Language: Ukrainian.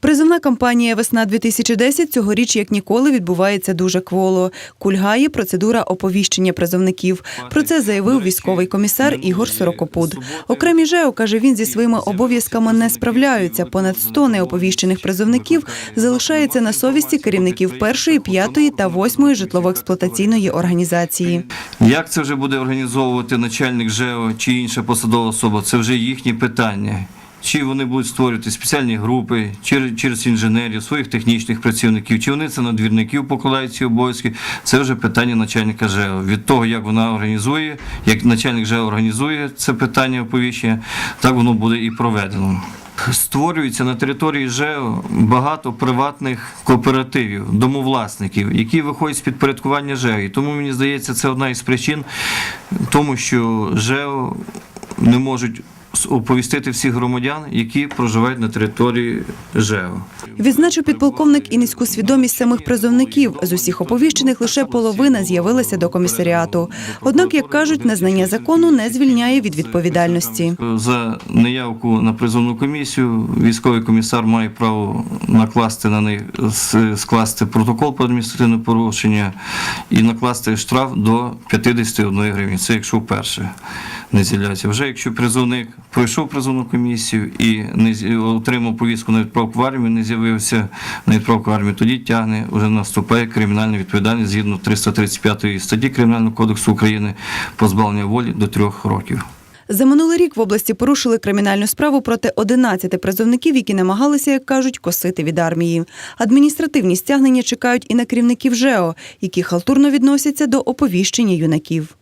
Призовна кампанія Весна 2010 цьогоріч як ніколи відбувається дуже кволо. Кульгає процедура оповіщення призовників. Про це заявив військовий комісар Ігор Сорокопуд. Окремі ЖЕО, каже він, зі своїми обов'язками не справляються. Понад 100 неоповіщених призовників залишається на совісті керівників першої, п'ятої та восьмої житлово-експлуатаційної організації. Як це вже буде організовувати начальник ЖЕО чи інша посадова особа, це вже їхні питання. Чи вони будуть створювати спеціальні групи через, інженерів, своїх технічних працівників, чи вони це на двірників покладають ці обов'язки, це вже питання начальника ЖЕО. Від того, як вона організує, як начальник ЖЕО організує це питання оповіщення, так воно буде і проведено. Створюється на території ЖЕО багато приватних кооперативів, домовласників, які виходять з підпорядкування ЖЕО. І тому мені здається, це одна із причин, тому що ЖЕО не можуть оповістити всіх громадян, які проживають на території ЖЕО. Відзначив підполковник і низьку свідомість самих призовників. З усіх оповіщених лише половина з'явилася до комісаріату. Однак, як кажуть, незнання закону не звільняє від відповідальності. За неявку на призовну комісію військовий комісар має право накласти на них скласти протокол про адміністративне порушення і накласти штраф до 51 гривень. Це якщо вперше не з'являється. Вже якщо призовник пройшов призовну комісію і не отримав повістку на відправку в армію, не з'явився на відправку в армію, тоді тягне вже наступає кримінальна відповідальність згідно 335 статті Кримінального кодексу України позбавлення волі до трьох років. За минулий рік в області порушили кримінальну справу проти 11 призовників, які намагалися, як кажуть, косити від армії. Адміністративні стягнення чекають і на керівників ЖЕО, які халтурно відносяться до оповіщення юнаків.